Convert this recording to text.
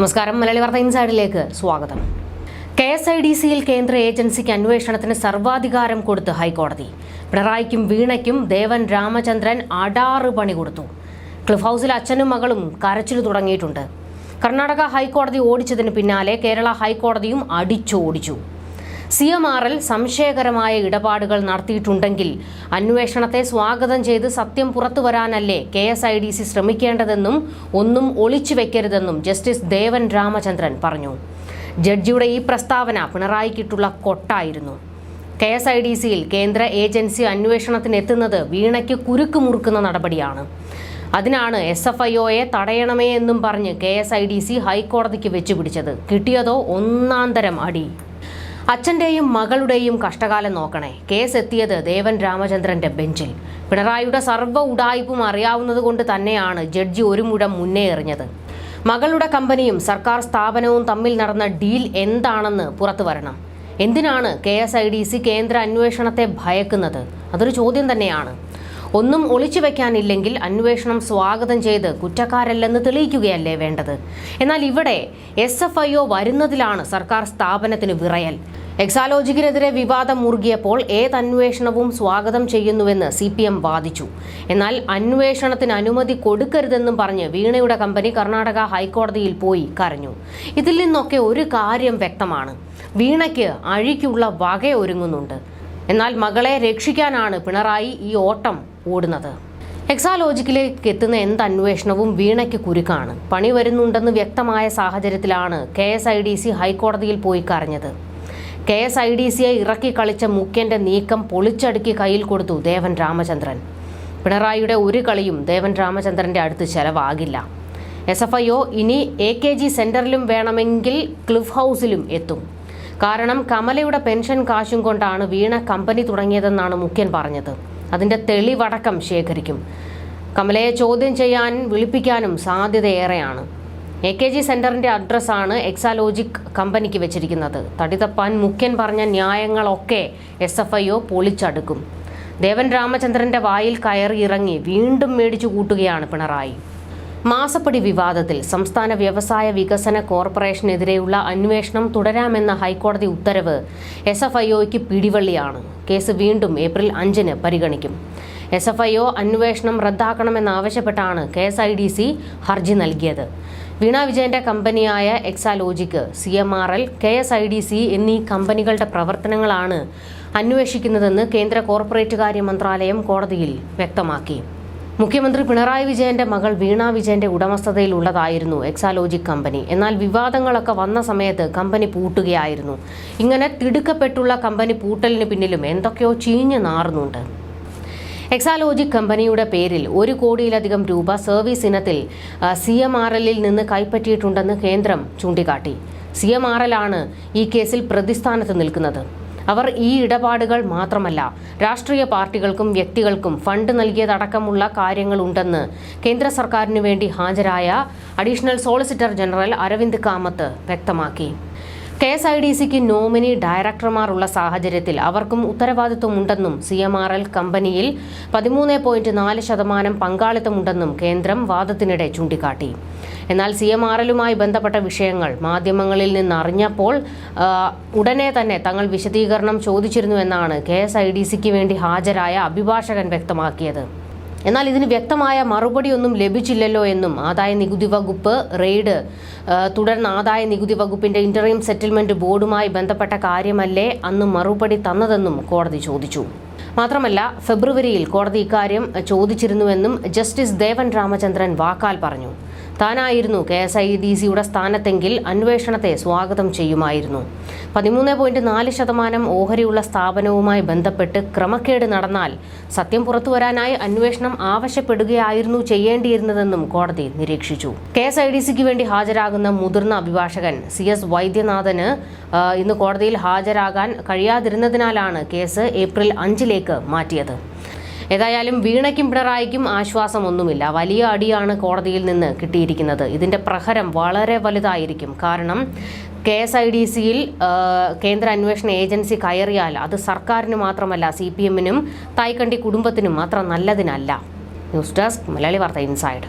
നമസ്കാരം. മലയാളി വാർത്ത ഇൻസൈഡിലേക്ക് സ്വാഗതം. കെ എസ് ഐ ഡി സിയിൽ കേന്ദ്ര ഏജൻസിക്ക് അന്വേഷണത്തിന് സർവാധികാരം കൊടുത്ത് ഹൈക്കോടതി. പിണറായിക്കും വീണയ്ക്കും ദേവൻ രാമചന്ദ്രൻ അടാറ് പണി കൊടുത്തു. ക്ലിഫ് ഹൗസിൽ അച്ഛനും മകളും കരച്ചിൽ തുടങ്ങിയിട്ടുണ്ട്. കർണാടക ഹൈക്കോടതി ഓടിച്ചതിന് പിന്നാലെ കേരള ഹൈക്കോടതിയും അടിച്ചോടിച്ചു. സി എം ആർ എൽ സംശയകരമായ ഇടപാടുകൾ നടത്തിയിട്ടുണ്ടെങ്കിൽ അന്വേഷണത്തെ സ്വാഗതം ചെയ്ത് സത്യം പുറത്തു വരാനല്ലേ K S I D C ശ്രമിക്കേണ്ടതെന്നും ഒന്നും ഒളിച്ചു വെക്കരുതെന്നും ജസ്റ്റിസ് ദേവൻ രാമചന്ദ്രൻ പറഞ്ഞു. ജഡ്ജിയുടെ ഈ പ്രസ്താവന പിണറായിക്കിട്ടുള്ള കൊട്ടായിരുന്നു. കെ എസ് ഐ ഡി സിയിൽ കേന്ദ്ര ഏജൻസി അന്വേഷണത്തിനെത്തുന്നത് വീണയ്ക്ക് കുരുക്ക് മുറുക്കുന്ന നടപടിയാണ്. അതിനാണ് എസ് എഫ് ഐ ഒയെ തടയണമേ എന്നും പറഞ്ഞ് K S I D C ഹൈക്കോടതിക്ക് വെച്ചുപിടിച്ചത്. കിട്ടിയതോ ഒന്നാന്തരം അടി. അച്ഛന്റെയും മകളുടെയും കഷ്ടകാലം നോക്കണേ. കേസ് എത്തിയത് ദേവൻ രാമചന്ദ്രന്റെ ബെഞ്ചിൽ. പിണറായിയുടെ സർവ ഉടായ്പും അറിയാവുന്നതുകൊണ്ട് തന്നെയാണ് ജഡ്ജി ഒരു മുഴം മുന്നേ എറിഞ്ഞത്. മകളുടെ കമ്പനിയും സർക്കാർ സ്ഥാപനവും തമ്മിൽ നടന്ന ഡീൽ എന്താണെന്ന് പുറത്തു വരണം. എന്തിനാണ് K S I D C കേന്ദ്ര അന്വേഷണത്തെ ഭയക്കുന്നത്? അതൊരു ചോദ്യം തന്നെയാണ്. ഒന്നും ഒളിച്ചു വെക്കാനില്ലെങ്കിൽ അന്വേഷണം സ്വാഗതം ചെയ്ത് കുറ്റക്കാരല്ലെന്ന് തെളിയിക്കുകയല്ലേ വേണ്ടത്? എന്നാൽ ഇവിടെ എസ് എഫ് ഐ ഒ വരുന്നതിലാണ് സർക്കാർ സ്ഥാപനത്തിന് വിറയൽ. എക്സാലോജിക്കിനെതിരെ വിവാദം മുറുകിയപ്പോൾ ഏത് അന്വേഷണവും സ്വാഗതം ചെയ്യുന്നുവെന്ന് സി പി എം വാദിച്ചു. എന്നാൽ അന്വേഷണത്തിന് അനുമതി കൊടുക്കരുതെന്നും പറഞ്ഞ് വീണയുടെ കമ്പനി കർണാടക ഹൈക്കോടതിയിൽ പോയി കരഞ്ഞു. ഇതിൽ നിന്നൊക്കെ ഒരു കാര്യം വ്യക്തമാണ്. വീണയ്ക്ക് അഴിക്കുള്ള വക ഒരുങ്ങുന്നുണ്ട്. എന്നാൽ മകളെ രക്ഷിക്കാനാണ് പിണറായി ഈ ഓട്ടം ഓടുന്നത്. എക്സാലോജിക്കിലേക്ക് എത്തുന്ന എന്ത് അന്വേഷണവും വീണയ്ക്ക് കുരുക്കാണ്. പണി വരുന്നുണ്ടെന്ന് വ്യക്തമായ സാഹചര്യത്തിലാണ് K S I D C ഹൈക്കോടതിയിൽ പോയി കരഞ്ഞത്. കെ എസ് ഐ ഡി സിയെ ഇറക്കി കളിച്ച മുഖ്യന്റെ നീക്കം പൊളിച്ചടുക്കി കയ്യിൽ കൊടുത്തു ദേവൻ രാമചന്ദ്രൻ. പിണറായിയുടെ ഒരു കളിയും ദേവൻ രാമചന്ദ്രന്റെ അടുത്ത് ചെലവാകില്ല. എസ് എഫ് ഐ ഒ ഇനി എ കെ ജി സെന്ററിലും വേണമെങ്കിൽ ക്ലിഫ് ഹൗസിലും എത്തും. കാരണം കമലയുടെ പെൻഷൻ കാശും കൊണ്ടാണ് വീണ കമ്പനി തുടങ്ങിയതെന്നാണ് മുഖ്യൻ പറഞ്ഞത്. അതിന്റെ തെളിവടക്കം ശേഖരിക്കും. കമലയെ ചോദ്യം ചെയ്യാൻ വിളിപ്പിക്കാനും സാധ്യതയേറെയാണ്. എ കെ ജി സെന്ററിന്റെ അഡ്രസ്സാണ് എക്സാലോജിക് കമ്പനിക്ക് വെച്ചിരിക്കുന്നത്. തടിതപ്പാൻ മുഖ്യൻ പറഞ്ഞ ന്യായങ്ങളൊക്കെ എസ് എഫ് ഐ ഒ പൊളിച്ചടുക്കും. ദേവൻ രാമചന്ദ്രന്റെ വായിൽ കയറി ഇറങ്ങി വീണ്ടും മേടിച്ചു കൂട്ടുകയാണ് പിണറായി. മാസപ്പടി വിവാദത്തിൽ സംസ്ഥാന വ്യവസായ വികസന കോർപ്പറേഷനെതിരെയുള്ള അന്വേഷണം തുടരാമെന്ന ഹൈക്കോടതി ഉത്തരവ് എസ് എഫ് ഐ ഒയ്ക്ക് പിടിവള്ളിയാണ്. കേസ് വീണ്ടും ഏപ്രിൽ അഞ്ചിന് പരിഗണിക്കും. എസ് എഫ് ഐ ഒ അന്വേഷണം റദ്ദാക്കണമെന്നാവശ്യപ്പെട്ടാണ് K S I D C ഹർജി നൽകിയത്. വീണ വിജയന്റെ കമ്പനിയായ Exalogic C M R L K S I D C എന്നീ കമ്പനികളുടെ പ്രവർത്തനങ്ങളാണ് അന്വേഷിക്കുന്നതെന്ന് കേന്ദ്ര കോർപ്പറേറ്റ് കാര്യ മന്ത്രാലയം കോടതിയിൽ വ്യക്തമാക്കി. മുഖ്യമന്ത്രി പിണറായി വിജയന്റെ മകൾ വീണ വിജയന്റെ ഉടമസ്ഥതയിലുള്ളതായിരുന്നു എക്സാലോജിക് കമ്പനി. എന്നാൽ വിവാദങ്ങളൊക്കെ വന്ന സമയത്ത് കമ്പനി പൂട്ടുകയായിരുന്നു. ഇങ്ങനെ തിടുക്കപ്പെട്ടുള്ള കമ്പനി പൂട്ടലിന് പിന്നിലും എന്തൊക്കെയോ ചീഞ്ഞു നാറുന്നുണ്ട്. എക്സാലോജിക് കമ്പനിയുടെ പേരിൽ ഒരു കോടിയിലധികം രൂപ സർവീസ് ഇനത്തിൽ സി എം ആർ എല്ലിൽ നിന്ന് കൈപ്പറ്റിയിട്ടുണ്ടെന്ന് കേന്ദ്രം ചൂണ്ടിക്കാട്ടി. സി എം ആർ എൽ ആണ് ഈ കേസിൽ പ്രതിസ്ഥാനത്ത് നിൽക്കുന്നത്. അവർ ഈ ഇടപാടുകൾ മാത്രമല്ല രാഷ്ട്രീയ പാർട്ടികൾക്കും വ്യക്തികൾക്കും ഫണ്ട് നൽകിയതടക്കമുള്ള കാര്യങ്ങളുണ്ടെന്ന് കേന്ദ്ര സർക്കാരിനു വേണ്ടി ഹാജരായ additional solicitor general Aravind Kamath വ്യക്തമാക്കി. കെ എസ് ഐ ഡി സിക്ക് നോമിനി ഡയറക്ടർമാരുള്ള സാഹചര്യത്തിൽ അവർക്കും ഉത്തരവാദിത്വമുണ്ടെന്നും സി എം ആർ എൽ കമ്പനിയിൽ പതിമൂന്ന് പോയിന്റ് നാല് ശതമാനം പങ്കാളിത്തമുണ്ടെന്നും കേന്ദ്രം വാദത്തിനിടെ ചൂണ്ടിക്കാട്ടി. എന്നാൽ സി എം ആർ എല്ലുമായി ബന്ധപ്പെട്ട വിഷയങ്ങൾ മാധ്യമങ്ങളിൽ നിന്ന് അറിഞ്ഞപ്പോൾ ഉടനെ തന്നെ തങ്ങൾ വിശദീകരണം ചോദിച്ചിരുന്നുവെന്നാണ് കെ എസ് ഐ ഡി സിക്ക് വേണ്ടി ഹാജരായ അഭിഭാഷകൻ വ്യക്തമാക്കിയത്. എന്നാൽ ഇതിന് വ്യക്തമായ മറുപടിയൊന്നും ലഭിച്ചില്ലല്ലോ എന്നും ആദായ നികുതി വകുപ്പ് റെയ്ഡ് തുടർന്ന് ആദായ നികുതി വകുപ്പിന്റെ ഇന്റർവീം സെറ്റിൽമെന്റ് ബോർഡുമായി ബന്ധപ്പെട്ട കാര്യമല്ലേ അന്ന് മറുപടി തന്നതെന്നും കോടതി ചോദിച്ചു. മാത്രമല്ല ഫെബ്രുവരിയിൽ കോടതി ഇക്കാര്യം ചോദിച്ചിരുന്നുവെന്നും ജസ്റ്റിസ് ദേവൻ രാമചന്ദ്രൻ വാക്കാൽ പറഞ്ഞു. താനായിരുന്നു കെ എസ് ഐ ഡി സിയുടെ സ്ഥാനത്തെങ്കിൽ അന്വേഷണത്തെ സ്വാഗതം ചെയ്യുമായിരുന്നു. പതിമൂന്ന് പോയിന്റ് നാല് ശതമാനം ഓഹരിയുള്ള സ്ഥാപനവുമായി ബന്ധപ്പെട്ട് ക്രമക്കേട് നടന്നാൽ സത്യം പുറത്തുവരാനായി അന്വേഷണം ആവശ്യപ്പെടുകയായിരുന്നു ചെയ്യേണ്ടിയിരുന്നതെന്നും കോടതി നിരീക്ഷിച്ചു. കെ എസ് ഐ ഡി സിക്ക് വേണ്ടി ഹാജരാകുന്ന മുതിർന്ന അഭിഭാഷകൻ സി എസ് വൈദ്യനാഥന് ഇന്ന് കോടതിയിൽ ഹാജരാകാൻ കഴിയാതിരുന്നതിനാലാണ് കേസ് ഏപ്രിൽ അഞ്ചിലേക്ക് മാറ്റിയത്. ഏതായാലും വീണയ്ക്കും പിണറായിക്കും ആശ്വാസമൊന്നുമില്ല. വലിയ അടിയാണ് കോടതിയിൽ നിന്ന് കിട്ടിയിരിക്കുന്നത്. ഇതിന്റെ പ്രഹരം വളരെ വലുതായിരിക്കും. കാരണം കെ എസ് ഐ ഡി സിയിൽ കേന്ദ്ര അന്വേഷണ ഏജൻസി കയറിയാൽ അത് സർക്കാരിന് മാത്രമല്ല സി പി എമ്മിനും തായ്ക്കണ്ടി കുടുംബത്തിനും മാത്രം നല്ലതിനല്ല. ന്യൂസ് ഡെസ്ക് മലയാളി വാർത്ത ഇൻസൈഡ്.